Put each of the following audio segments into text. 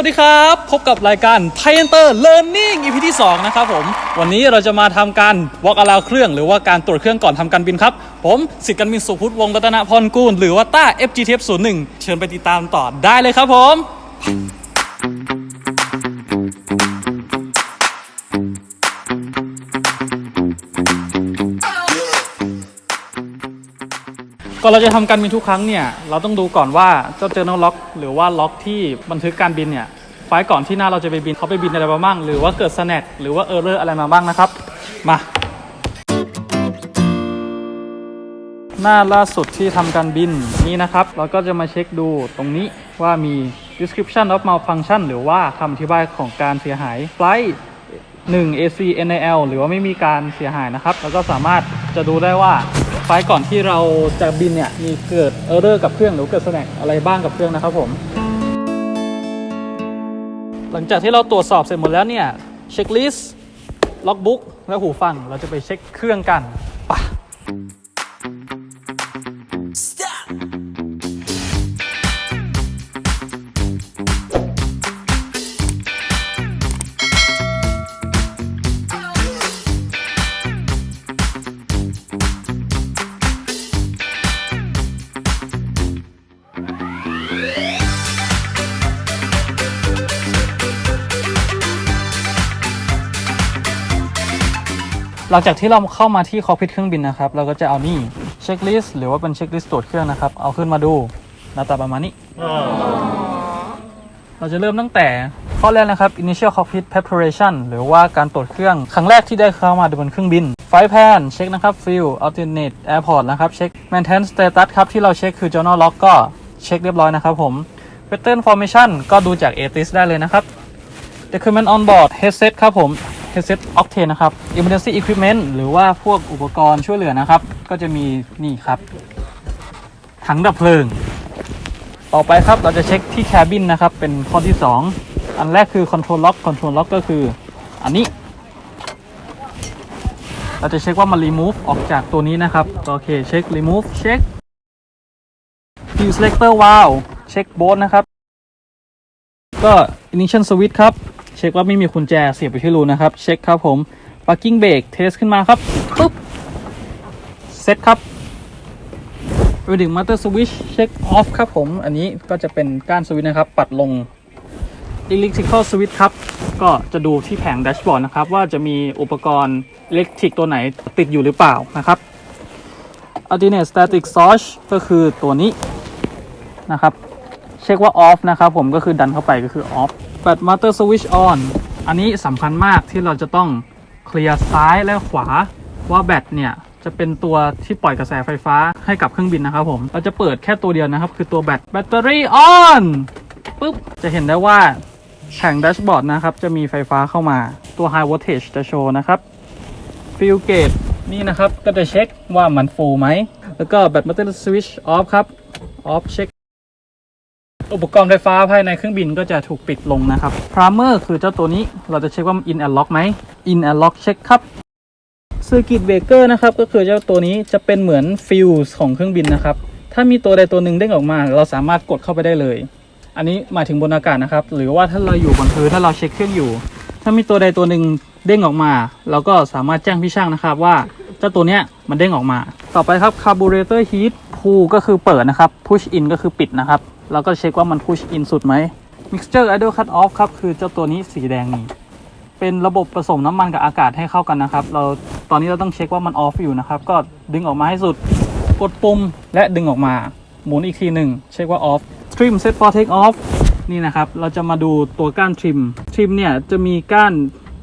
วัสดีครับ พบกับรายการ p i o n e r Learning EP ที่ 2 นะครับผม วันนี้เราจะมาทำการ walk around เครื่อง หรือว่าการตรวจเครื่องก่อนทำการบินครับ ผมสิทธิ์การบินสุพุทธวงศ์รัตนพรกูล หรือว่าต้า FGTF 01 เชิญไปติดตามต่อได้เลยครับผมก่อนเราจะทำการบินทุกครั้งเนี่ย เราต้องดูก่อนว่าเจ้า journal log หรือว่าล็อกที่บันทึกการบินเนี่ย ไฟล์ก่อนที่หน้าเราจะไปบินเขาไปบินอะไรมาบ้าง หรือว่าเกิด snag หรือว่า error อร์อะไรมาบ้างนะครับ มา หน้าล่าสุดที่ทำการบินนี้นะครับ เราก็จะมาเช็คดูตรงนี้ว่ามี description of malfunction หรือว่าคำอธิบายของการเสียหาย flight 1 AC NIL หรือว่าไม่มีการเสียหายนะครับ แล้วก็สามารถจะดูได้ว่าไฟล์ก่อนที่เราจะบินเนี่ยมีเกิด error กับเครื่องหรือเกิด snag อะไรบ้างกับเครื่องนะครับผม หลังจากที่เราตรวจสอบเสร็จหมดแล้วเนี่ยเช็คลิสต์ล็อกบุ๊กและหูฟังเราจะไปเช็คเครื่องกันไปะ หลังจากที่เราเข้ามาที่คอพิทเครื่องบินนะครับ เราก็จะเอานี่เช็คลิสต์หรือว่าเป็นเช็คลิสต์ตรวจเครื่องนะครับ เอาขึ้นมาดูหน้าตาประมาณนี้ เราจะเริ่มตั้งแต่ข้อแรกนะครับ initial cockpit preparation หรือว่าการตรวจเครื่อง ครั้งแรกที่ได้เข้ามาบนเครื่องบิน flight plan เช็คนะครับ fuel alternate airport นะครับ เช็ค maintenance status ครับ ที่เราเช็คคือ journal log ก็เช็คเรียบร้อยนะครับผม pattern formation ก็ดูจาก ATIS ได้เลยนะครับ document on board headset ครับผม headset octane นะครับ emergency equipment หรือว่าพวกอุปกรณ์ช่วยเหลือนะครับ ก็จะมีนี่ครับ ถังดับเพลิง ต่อไปครับเราจะเช็คที่ cabin นะครับ เป็นข้อที่ 2 อันแรกคือ control lock control lock ก็คืออันนี้ เราจะเช็คว่ามัน remove ออกจากตัวนี้นะครับ โอเคเช็ค remove เช็ค fuse selector valve เช็คโบสนะครับ ก็ ignition switch ครับ เช็คว่าไม่มีกุญแจเสียบไปที่รูนะครับ เช็คครับผม parking brake test ขึ้นมาครับปุ๊บเซตครับ reading motor switch เช็ค off ครับผม อันนี้ก็จะเป็นก้านสวิตช์นะครับ ปัดลง electrical switch ครับ ก็จะดูที่แผงแดชบอร์ดนะครับ ว่าจะมีอุปกรณ์อิเล็กทริกตัวไหนติดอยู่หรือเปล่านะครับ alternate static source ก็คือตัวนี้นะครับ เช็คว่า off นะครับผมก็คือดันเข้าไปก็คือออฟ off แบต motor switch on อันนี้สำคัญมากที่เราจะต้องเคลียร์ซ้ายและขวาว่าแบตเนี่ยจะเป็นตัวที่ปล่อยกระแสไฟฟ้าให้กับเครื่องบินนะครับผมเราจะเปิดแค่ตัวเดียวนะครับ คือตัวแบตแบตเตอรี่ on ปุ๊บจะเห็นได้ว่าแผงแดชบอร์ดนะครับ จะมีไฟฟ้าเข้ามาตัว high voltage จะโชว์นะครับฟิลเกตนี่นะครับ ก็จะเช็คว่ามันฟูไหม แล้วก็แบต motor switch off ครับ off เช็ค อุปกรณ์ไฟฟ้าภายในเครื่องบินก็จะถูกปิดลงนะครับ primer คือเจ้าตัวนี้เราจะเช็คว่ามัน in and lock ไหม in and lock เช็คครับ circuit breaker นะครับก็คือเจ้าตัวนี้จะเป็นเหมือนฟิวส์ของเครื่องบินนะครับถ้ามีตัวใดตัวหนึ่งเด้งออกมา เราสามารถกดเข้าไปได้เลย อันนี้หมายถึงบนอากาศนะครับ หรือว่าถ้าเราอยู่บนพื้นถ้าเราเช็คเครื่องอยู่ ถ้ามีตัวใดตัวหนึ่งเด้งออกมา เราก็สามารถแจ้งพี่ช่างนะครับว่าเจ้าตัวเนี้ยมันเด้งออกมา ต่อไปครับ carburetor heat pull ก็คือเปิดนะครับ push in ก็คือปิดนะครับ เราก็เช็คว่ามัน push in สุดไหม mixture idle cut off ครับ คือเจ้าตัวนี้สีแดงนี่ เป็นระบบผสมน้ำมันกับอากาศให้เข้ากันนะครับ เราตอนนี้เราต้องเช็คว่ามัน off อยู่นะครับ ก็ดึงออกมาให้สุด กดปุ่มและดึงออกมา หมุนอีกทีหนึ่งเช็คว่า off trim set for take off นี่นะครับ เราจะมาดูตัวก้าน trim trim เนี่ยจะมีก้าน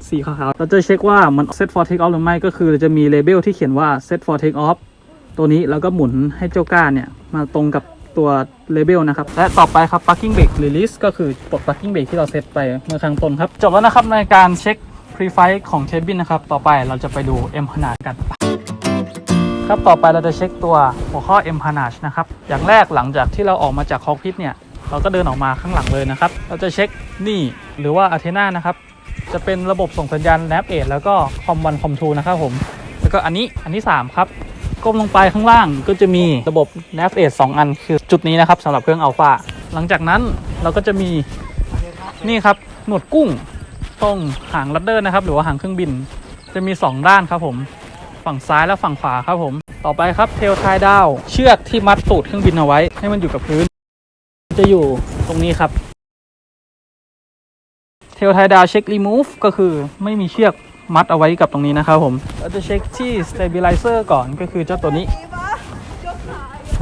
สีขาวๆ เราจะเช็คว่ามัน set for take off หรือไม่ ก็คือจะมีเลเบลที่เขียนว่า set for take off ตัวนี้แล้วก็หมุนให้เจ้าก้านเนี่ย มาตรงกับตัว เลเบลนะครับ และต่อไปครับ parking brake release ก็คือปลด parking brake ที่เราเซตไปเมื่อครั้งต้นครับ จบแล้วนะครับในการเช็ค pre-flight ของ cabin นนะครับ ต่อไปเราจะไปดู M ขนาดกันครับต่อไปเราจะเช็คตัวหัวข้อ M Panache นะครับ อย่างแรกหลังจากที่เราออกมาจากคอกพิทเนี่ย เราก็เดินออกมาข้างหลังเลยนะครับ เราจะเช็คนี่หรือว่า a t h e n a นะครับ จะเป็นระบบส่งสัญญาณ nav 8แล้วก็ com 1 com 2นะครับผม แล้วก็อันนี้อันที่ 3 ครับ ก้มลงไปข้างล่างก็จะมีระบบ nav 8 2อันคือจุดนี้นะครับสำหรับเครื่อง Alpha หลังจากนั้นเราก็จะมีนี่ครับหนวดกุ้งตรงหางรัดเดอร์นะครับ หรือว่าหางเครื่องบิน จะมี 2 ด้านครับผมฝั่งซ้ายและฝั่งขวาครับผม ต่อไปครับเทลทายดาว เชือกที่มัดตูดเครื่องบินเอาไว้ ให้มันอยู่กับพื้น จะอยู่ตรงนี้ครับเทลทายดาวเช็ครีมูฟก็คือไม่มีเชือก มัดเอาไว้กับตรงนี้นะครับผม เราจะเช็คที่ stabilizer ก่อนก็คือเจ้าตัวนี้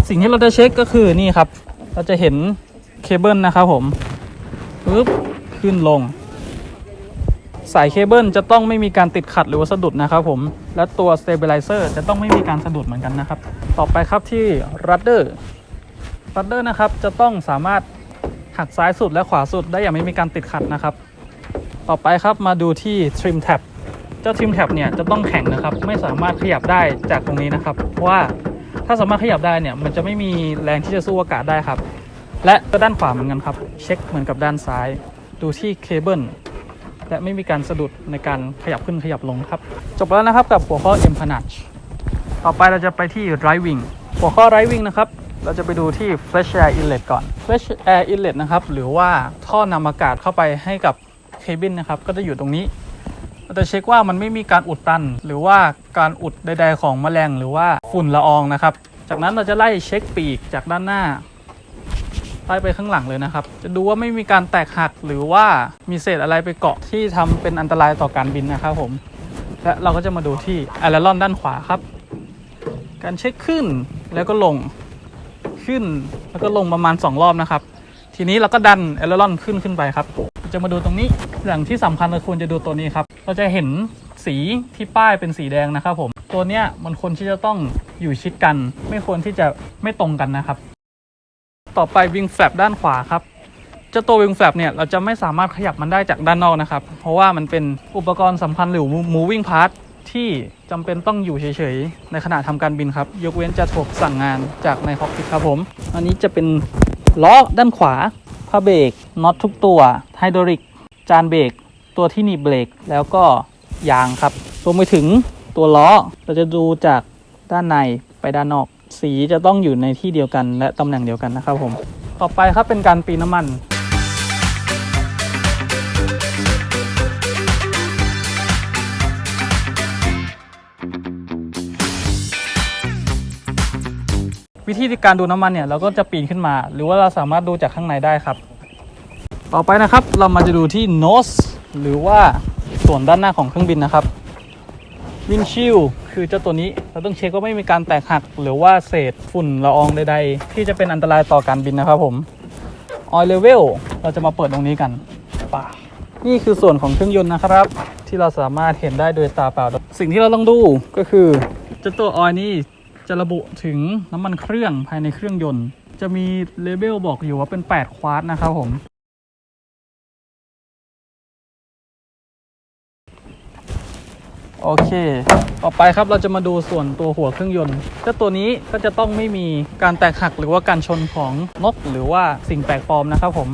สิ่งที่เราจะเช็คก็คือนี่ครับ เราจะเห็นเคเบิลนะครับผมปึ๊บขึ้นลง สายเคเบิลจะต้องไม่มีการติดขัดหรือว่าสะดุดนะครับผม และตัว stabilizer จะต้องไม่มีการสะดุดเหมือนกันนะครับ ต่อไปครับที่ rudder rudder นะครับจะต้องสามารถหักซ้ายสุดและขวาสุดได้อย่างไม่มีการติดขัดนะครับ ต่อไปครับมาดูที่ trim tab เจ้า trim tab เนี่ยจะต้องแข็งนะครับไม่สามารถขยับได้จากตรงนี้นะครับ เพราะว่าถ้าสามารถขยับได้เนี่ยมันจะไม่มีแรงที่จะสู้อากาศได้ครับ และก็ด้านขวาเหมือนกันครับ เช็คเหมือนกับด้านซ้าย ดูที่เคเบิลและไม่มีการสะดุดในการขยับขึ้นขยับลงครับ จบแล้วนะครับกับหัวข้อ M p a n a g e ต่อไปเราจะไปที่ Driving หัวข้อ Driving นะครับเราจะไปดูที่ Fresh Air Inlet ก่อน Fresh Air Inlet นะครับหรือว่าท่อนำอากาศเข้าไปให้กับเคบินนะครับก็จะอยู่ตรงนี้ เราจะเช็คว่ามันไม่มีการอุดตัน หรือว่าการอุดใด ๆ ของแมลงหรือว่าฝุ่นละอองนะครับ จากนั้นเราจะไล่เช็คปีกจากด้านหน้าไล่ไปข้างหลังเลยนะครับ จะดูว่าไม่มีการแตกหักหรือว่ามีเศษอะไรไปเกาะที่ทำเป็นอันตรายต่อการบินนะครับผม และเราก็จะมาดูที่แอลลอนด้านขวาครับ การเช็คขึ้นแล้วก็ลงขึ้นแล้วก็ลงประมาณ 2 รอบนะครับ ทีนี้เราก็ดันแอลลอนขึ้นขึ้นไปครับ จะมาดูตรงนี้อย่างที่สำคัญเราควรจะดูตัวนี้ครับ เราจะเห็นสีที่ป้ายเป็นสีแดงนะครับผม ตัวเนี้ยมันควรที่จะต้องอยู่ชิดกัน ไม่ควรที่จะไม่ตรงกันนะครับ ต่อไปวิงแฟลปด้านขวาครับเจ้าตัววิงแฟลปเนี่ยเราจะไม่สามารถขยับมันได้จากด้านนอกนะครับ เพราะว่ามันเป็นอุปกรณ์สำคัญหรือ moving part ที่จำเป็นต้องอยู่เฉยๆ ในขณะทำการบินครับ ยกเว้นจะถูกสั่งงานจากในคอกพิทครับผม อันนี้จะเป็นล้อด้านขวา ผ้าเบรกน็อตทุกตัวไฮดรอลิก จานเบรกตัวที่หนีบเบรกแล้วก็ยางครับรวมไปถึงตัวล้อเราจะดูจากด้านในไปด้านนอก สีจะต้องอยู่ในที่เดียวกันและตำแหน่งเดียวกันนะครับผม ต่อไปครับเป็นการปีนน้ำมัน วิธีการดูน้ำมันเนี่ยเราก็จะปีนขึ้นมา หรือว่าเราสามารถดูจากข้างในได้ครับ ต่อไปนะครับเรามาจะดูที่ nose หรือว่าส่วนด้านหน้าของเครื่องบินนะครับวินชิลคือเจ้าตัวนี้เราต้องเช็คว่าไม่มีการแตกหัก หรือว่าเศษฝุ่นละอองใดๆ ที่จะเป็นอันตรายต่อการบินนะครับผม oil level เราจะมาเปิดตรงนี้กันป่านี่คือส่วนของเครื่องยนต์นะครับ ที่เราสามารถเห็นได้โดยตาเปล่า สิ่งที่เราต้องดูก็คือเจ้าตัว oil นี่ จะระบุถึงน้ำมันเครื่องภายในเครื่องยนต์ จะมีเลเบลบอกอยู่ว่าเป็น 8 ควาร์ตนะครับผม โอเค ต่อไปครับเราจะมาดูส่วนตัวหัวเครื่องยนต์เจ้าตัวนี้ก็จะต้องไม่มีการแตกหักหรือว่าการชนของนกหรือว่าสิ่งแปลกปลอมนะครับผม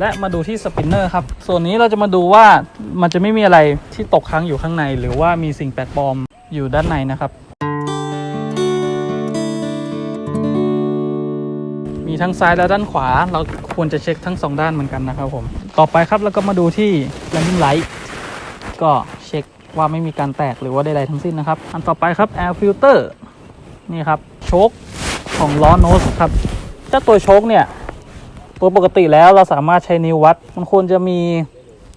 และมาดูที่สปินเนอร์ครับ ส่วนนี้เราจะมาดูว่ามันจะไม่มีอะไรที่ตกค้างอยู่ข้างใน หรือว่ามีสิ่งแปลกปลอมอยู่ด้านในนะครับ มีทั้งซ้ายและด้านขวา เราควรจะเช็คทั้งสองด้านเหมือนกันนะครับผม ต่อไปครับแล้วก็มาดูที่ landing light ก็เช็คว่าไม่มีการแตกหรือว่าใดๆทั้งสิ้นนะครับ อันต่อไปครับ air filter นี่ครับโชคของล้อโนสครับเจ้าตัวโชคเนี่ยตัวปกติแล้วเราสามารถใช้นิ้ววัด มันควรจะมี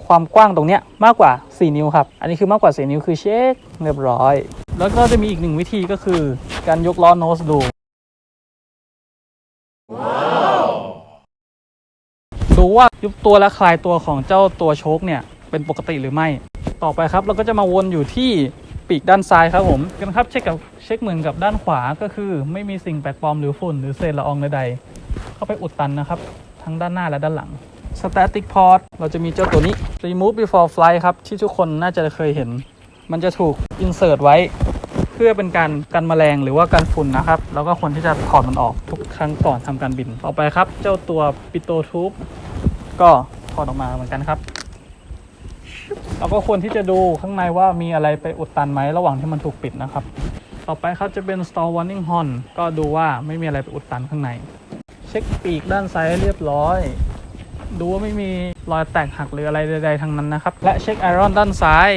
ความกว้างตรงเนี้ยมากกว่า 4 นิ้วครับ อันนี้คือมากกว่า 4 นิ้วคือเช็คเรียบร้อย แล้วก็จะมีอีกหนึ่งวิธีก็คือการยกล้อโนสดู ดูว่ายุบตัวและคลายตัวของเจ้าตัวโชคเนี่ยเป็นปกติหรือไม่ ต่อไปครับเราก็จะมาวนอยู่ที่ปีกด้านซ้ายครับผมกันครับเช็คกับเช็คเหมือนกับด้านขวาก็คือ ไม่มีสิ่งแปลกปลอมหรือฝุ่นหรือเศษละอองใดๆเข้าไปอุดตันนะครับ ทั้งด้านหน้าและด้านหลัง Static Port เราจะมีเจ้าตัวนี้ Remove Before Flight ครับ ที่ทุกคนน่าจะเคยเห็น มันจะถูก insert ไว้ เพื่อเป็นการกันแมลงหรือว่ากันฝุ่นนะครับ แล้วก็ควรที่จะถอดมันออกทุกครั้งก่อนทำการบิน ต่อไปครับ เจ้าตัวปิโตทูบ ก็ถอดออกมาเหมือนกันครับเราก็ควรที่จะดูข้างในว่ามีอะไรไปอุดตันไหมระหว่างที่มันถูกปิดนะครับ ต่อไปครับจะเป็น stall warning horn ก็ดูว่าไม่มีอะไรไปอุดตันข้างใน เช็คปีกด้านซ้ายเรียบร้อย ดูว่าไม่มีรอยแตกหักหรืออะไรใดๆทั้งนั้นนะครับ และเช็คไอรอนด้านซ้าย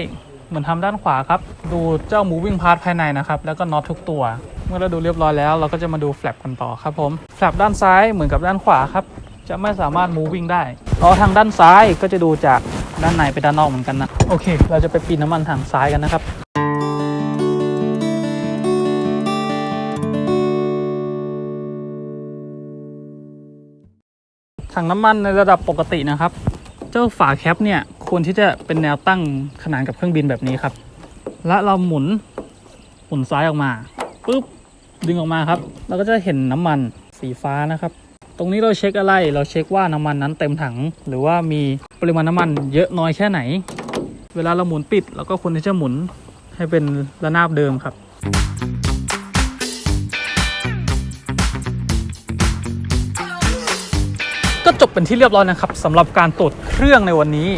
เหมือนทำด้านขวาครับ ดูเจ้า moving part ภายในนะครับ แล้วก็น็อตทุกตัว เมื่อเราดูเรียบร้อยแล้ว เราก็จะมาดูแฟลปกันต่อครับผมแฟลปด้านซ้ายเหมือนกับด้านขวาครับ จะไม่สามารถ moving ได้เพราะทางด้านซ้ายก็จะดูจากด้านในไปด้านนอกเหมือนกันนะ โอเค เราจะไปปีนน้ำมันทางซ้ายกันนะครับถังน้ำมันในระดับปกตินะครับ เจ้าฝาแคปเนี่ยควรที่จะเป็นแนวตั้งขนานกับเครื่องบินแบบนี้ครับ และเราหมุนหมุนซ้ายออกมาปุ๊บดึงออกมาครับ เราก็จะเห็นน้ำมันสีฟ้านะครับ ตรงนี้เราเช็คอะไร เราเช็คว่าน้ำมันนั้นเต็มถัง หรือว่ามีปริมาณน้ำมันเยอะน้อยแค่ไหน เวลาเราหมุนปิดเราก็ควรที่จะหมุนให้เป็นระนาบเดิมครับก็จบเป็นที่เรียบร้อยนะครับสำหรับการตรวจเครื่องในวันนี้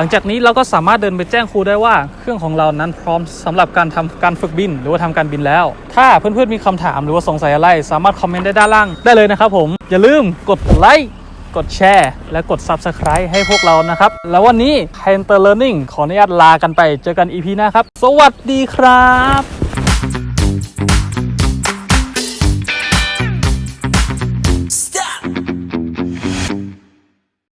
หลังจากนี้เราก็สามารถเดินไปแจ้งครูได้ว่าเครื่องของเรานั้นพร้อมสำหรับการทำการฝึกบิน หรือว่าทำการบินแล้ว ถ้าเพื่อนๆมีคำถามหรือว่าสงสัยอะไร สามารถคอมเมนต์ได้ด้านล่างได้เลยนะครับผม อย่าลืมกดไลค์กดแชร์ และกด Subscribe ให้พวกเรานะครับ แล้ววันนี้ h e n t e r Learning ขออนุญาตลากันไป เจอกัน EP หน้าครับ สวัสดีครับ